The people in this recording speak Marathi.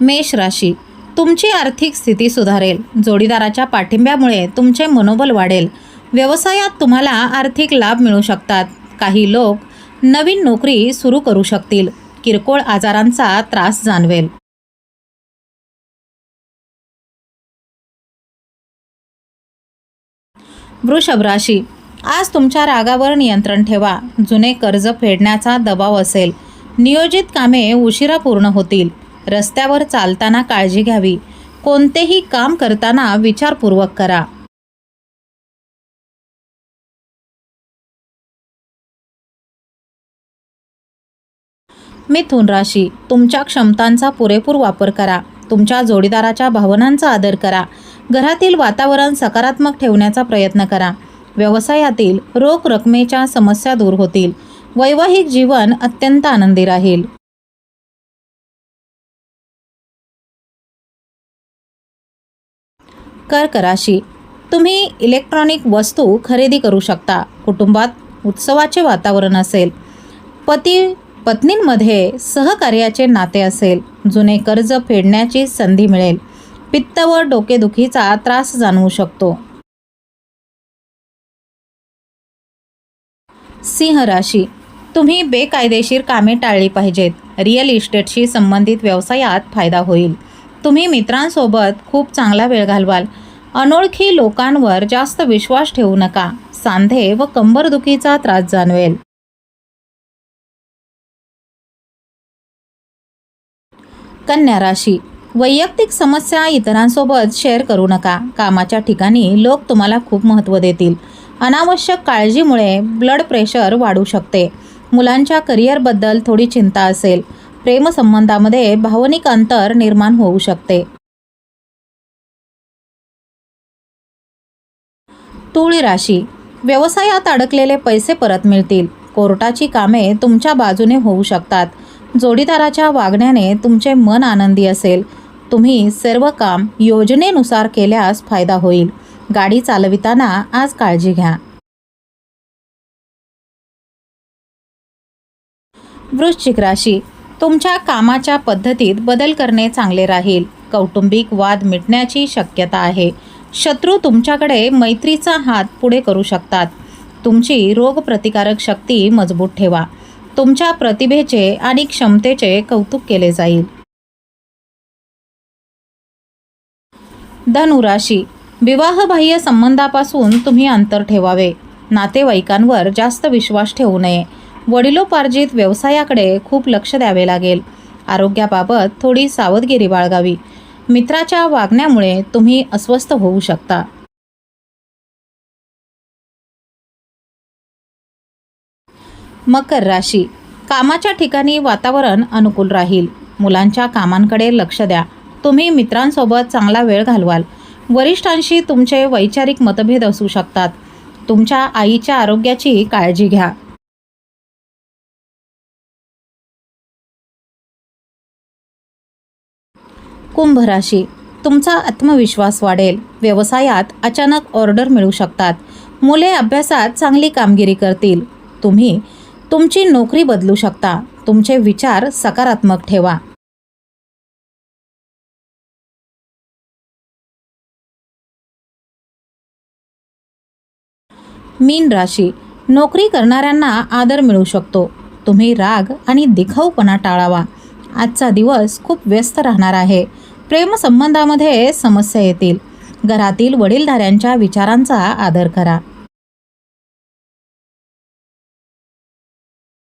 मेष राशी. तुमची आर्थिक स्थिती सुधारेल. जोडीदाराच्या पाठिंब्यामुळे तुमचे मनोबल वाढेल. व्यवसायात तुम्हाला आर्थिक लाभ मिळू शकतात. काही लोक नवीन नोकरी सुरू करू शकतील. किरकोळ आजारांचा त्रास जाणवेल. वृषभ राशी. आज तुमच्या रागावर नियंत्रण ठेवा. जुने कर्ज फेडण्याचा दबाव असेल. नियोजित कामे उशिरा पूर्ण होतील. रस्त्यावर चालताना काळजी घ्यावी. कोणतेही काम करताना विचारपूर्वक करा. मिथुन राशी तुमच्या क्षमतांचा पुरेपूर वापर करा. तुमच्या जोडीदाराच्या भावनांचा आदर करा. घरातील वातावरण सकारात्मक ठेवण्याचा प्रयत्न करा. व्यवसायातील रोख रकमेच्या समस्या दूर होतील. वैवाहिक जीवन अत्यंत आनंदी राहील. कर्क कराशी तुम्ही इलेक्ट्रॉनिक वस्तू खरेदी करू शकता. कुटुंबात उत्सवाचे वातावरण असेल. पती पत्नींमध्ये सहकार्याचे नाते असेल. जुने कर्ज फेडण्याची संधी मिळेल. पित्त व डोकेदुखीचा त्रास जाणवू शकतो. सिंह राशी. तुम्ही बेकायदेशीर कामे टाळली पाहिजेत. रिअल इस्टेटशी संबंधित व्यवसायात फायदा होईल. तुम्ही मित्रांसोबत खूप चांगला वेळ घालवाल. अनोळखी लोकांवर जास्त विश्वास ठेवू नका. सांधे व कंबरदुखीचा त्रास जाणवेल. कन्या राशी. वैयक्तिक समस्या इतरांसोबत शेअर करू नका. कामाच्या ठिकाणी लोक तुम्हाला खूप महत्त्व देतील. अनावश्यक काळजीमुळे ब्लड प्रेशर वाढू शकते. मुलांच्या करिअरबद्दल थोडी चिंता असेल. प्रेमसंबंधामध्ये भावनिक अंतर निर्माण होऊ शकते. तुळी राशी. व्यवसायात अडकलेले पैसे परत मिळतील. कोर्टाची कामे तुमच्या बाजूने होऊ शकतात. जोडीदाराच्या वागण्याने तुमचे मन आनंदी असेल. तुम्ही सर्व काम योजनेनुसार केल्यास फायदा होईल. गाडी चालविताना आज काळजी घ्या. वृश्चिक राशी. तुमच्या कामाच्या पद्धतीत बदल करणे चांगले राहील. कौटुंबिक वाद मिटण्याची शक्यता आहे. शत्रू तुमच्याकडे मैत्रीचा हात पुढे करू शकतात. तुमची रोगप्रतिकारक शक्ती मजबूत ठेवा. तुमच्या प्रतिभेचे आणि क्षमतेचे कौतुक केले जाईल. धनुराशी. विवाहबाह्य संबंधापासून तुम्ही अंतर ठेवावे. नातेवाईकांवर जास्त विश्वास ठेवू नये. वडिलोपार्जित व्यवसायाकडे खूप लक्ष द्यावे लागेल. आरोग्याबाबत थोडी सावधगिरी बाळगावी. मित्राच्या वागण्यामुळे तुम्ही अस्वस्थ होऊ शकता. मकर राशी. कामाच्या ठिकाणी वातावरण अनुकूल राहील. मुलांच्या कामांकडे लक्ष द्या. तुम्ही मित्रांसोबत चांगला वेळ घालवाल. वरिष्ठांशी तुमचे वैचारिक मतभेद असू शकतात. तुमच्या आईच्या आरोग्याची काळजी घ्या. कुंभ राशी तुमचा आत्मविश्वास वाढेल. व्यवसायात अचानक ऑर्डर मिळू शकतात. मुले अभ्यासात चांगली कामगिरी करतील. तुम्ही तुमची नोकरी बदलू शकता. तुमचे विचार सकारात्मक ठेवा. मीन राशी. नोकरी करणाऱ्यांना आदर मिळू शकतो. तुम्ही राग आणि दिखाऊपणा टाळावा. आजचा दिवस खूप व्यस्त राहणार आहे. प्रेमसंबंधामध्ये समस्या येतील. घरातील वडीलधाऱ्यांच्या विचारांचा आदर करा.